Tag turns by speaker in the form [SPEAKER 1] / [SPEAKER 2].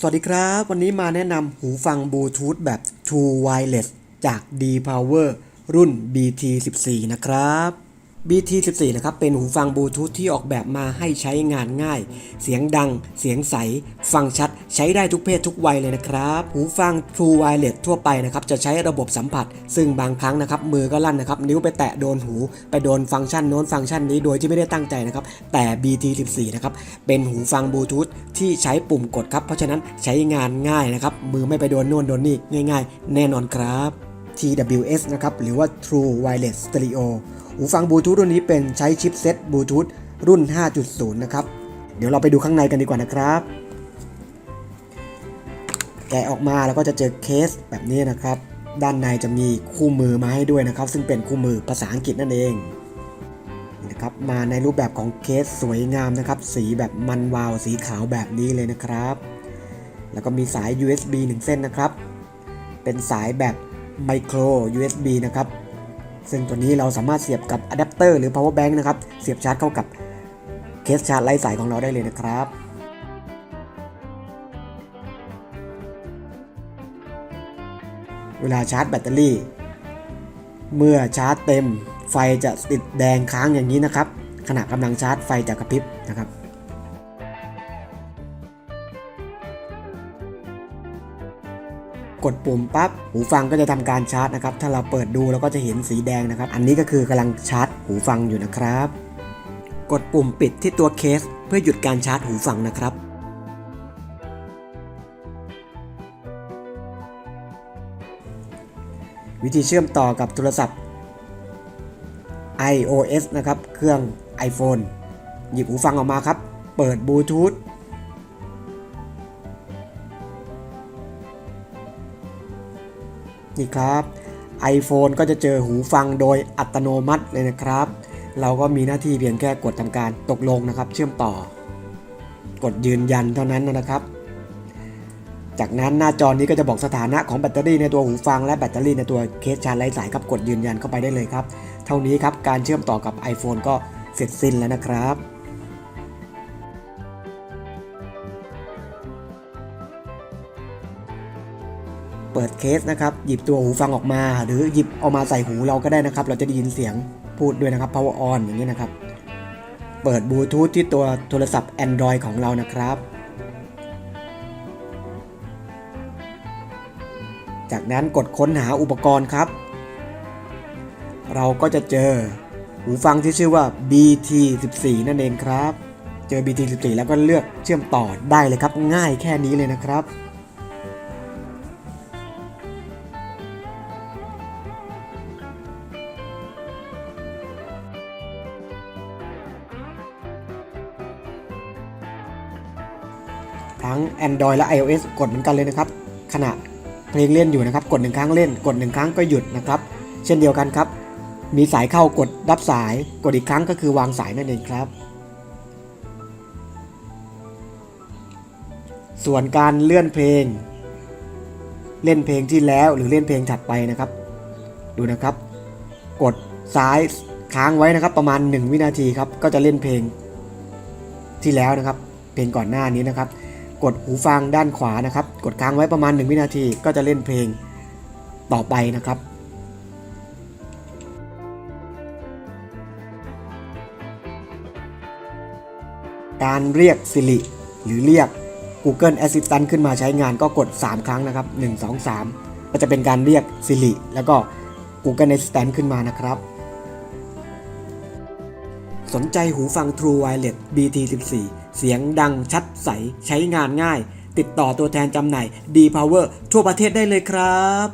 [SPEAKER 1] สวัสดีครับ วันนี้มาแนะนำหูฟังบลูทูธแบบ True Wireless จาก D Power รุ่น BT14 นะครับ BT14 นะครับเป็นหูฟังบลูทูธที่ออกแบบมาให้ใช้งานง่าย เสียงดัง เสียงใส ฟังชัด ใช้ได้ทุกเพศทุกวัยเลยนะครับ หูฟัง True Wireless ทั่วไปนะครับจะใช้ระบบสัมผัส ซึ่งบางครั้งนะครับมือก็ลั่นนะครับนิ้วไปแตะโดนหู ไปโดนฟังก์ชันโน้นฟังก์ชันนี้โดยที่ไม่ได้ตั้งใจนะครับแต่ BT14 นะครับเป็นหูฟังบลูทูธที่ใช้ปุ่มกดครับเพราะฉะนั้นใช้งานง่ายนะครับมือไม่ไปโดนโน่นโดนนี่ง่าย ๆ แน่นอนครับ TWS นะครับ หรือว่า True Wireless Stereo หูฟังบลูทูธรุ่นนี้เป็นใช้ชิปเซ็ตบลูทูธรุ่น 5.0 นะครับ เดี๋ยวเราไปดูข้างในกันดีกว่านะครับ แกะออกมาแล้วก็จะเจอเคสแบบนี้นะครับ ด้านในจะมีคู่มือมาให้ด้วยนะครับ ซึ่งเป็นคู่มือภาษาอังกฤษนั่นเองนะครับ มาในรูปแบบของเคสสวยงามนะครับ สีแบบมันวาวสีขาวแบบนี้เลยนะครับ แล้วก็มีสาย USB 1 เส้นนะครับ เป็นสายแบบ ไมโคร USB นะครับ ซึ่งตัวนี้เราสามารถเสียบกับอะแดปเตอร์หรือ power bank นะครับ เสียบชาร์จเข้ากับเคสชาร์จไร้สายของเราได้เลยนะครับเวลาชาร์จแบตเตอรี่ เมื่อชาร์จเต็มไฟจะติดแดงค้างอย่างนี้นะครับ ขณะกำลังชาร์จไฟจะกระพริบนะครับ กดปุ่มปั๊บหูฟังก็จะทำการชาร์จนะครับถ้าเราเปิดดูเราก็จะเห็นสีแดงนะครับ อันนี้ก็คือกำลังชาร์จหูฟังอยู่นะครับ กดปุ่มปิดที่ตัวเคส เพื่อหยุดการชาร์จหูฟังนะครับวิธีเชื่อมต่อกับโทรศัพท์ iOS นะครับ เครื่อง iPhone หยิบหูฟังออกมาครับ เปิดบลูทูธ นี่ครับ iPhone ก็จะเจอหูฟังโดยอัตโนมัติเลยนะครับ เราก็มีหน้าที่เพียงแค่กดทำการตกลงนะครับ เชื่อมต่อ กดยืนยันเท่านั้นนะครับ จากนั้นหน้าจอนี้ก็จะบอกสถานะของแบตเตอรี่ในตัวหูฟังและแบตเตอรี่ในตัวเคสชาร์จไร้สายครับกดยืนยันเข้าไปได้เลยครับ เท่านี้ครับการเชื่อมต่อกับ iPhone ก็เสร็จสิ้นแล้วนะครับ เปิดเคสนะครับ หยิบตัวหูฟังออกมา หรือหยิบเอามาใส่หูเราก็ได้นะครับ เราจะได้ยินเสียงพูดด้วยนะครับ power on อย่างนี้นะครับ เปิดบลูทูธที่ตัวโทรศัพท์ Android ของเรานะครับ จากนั้นกดค้นหาอุปกรณ์ครับ เราก็จะเจอหูฟังที่ชื่อว่า BT14 นั่นเองครับ เจอ BT14 แล้วก็เลือกเชื่อมต่อได้เลยครับ ง่ายแค่นี้เลยนะครับ ทั้ง Android และ iOS กดเหมือนกันเลยนะครับขณะเพลงเล่นอยู่นะครับ กดหนึ่งครั้งเล่น กดหนึ่งครั้งก็หยุดนะครับ เช่นเดียวกันครับ มีสายเข้ากดรับสาย กดอีกครั้งก็คือวางสายนั่นเองครับ ส่วนการเลื่อนเพลง เล่นเพลงที่แล้วหรือเล่นเพลงถัดไปนะครับ ดูนะครับ กดซ้ายค้างไว้นะครับ ประมาณ 1 วินาทีครับ ก็จะเล่นเพลงที่แล้วนะครับ เพลงก่อนหน้านี้นะครับ กดหูฟังด้านขวานะครับ กดค้างไว้ประมาณ 1 วินาทีก็จะเล่นเพลงต่อไปนะครับการเรียก Siri หรือเรียก Google Assistant ขึ้นมาใช้งานก็กด 3 ครั้งนะครับ 1 2 3 ก็จะเป็นการเรียก Siri แล้วก็ Google Assistant ขึ้นมานะครับ สนใจหูฟัง True Wireless BT14 เสียงดังชัดใส ใช้งานง่าย ติดต่อตัวแทนจำหน่าย D Power ทั่วประเทศได้เลยครับ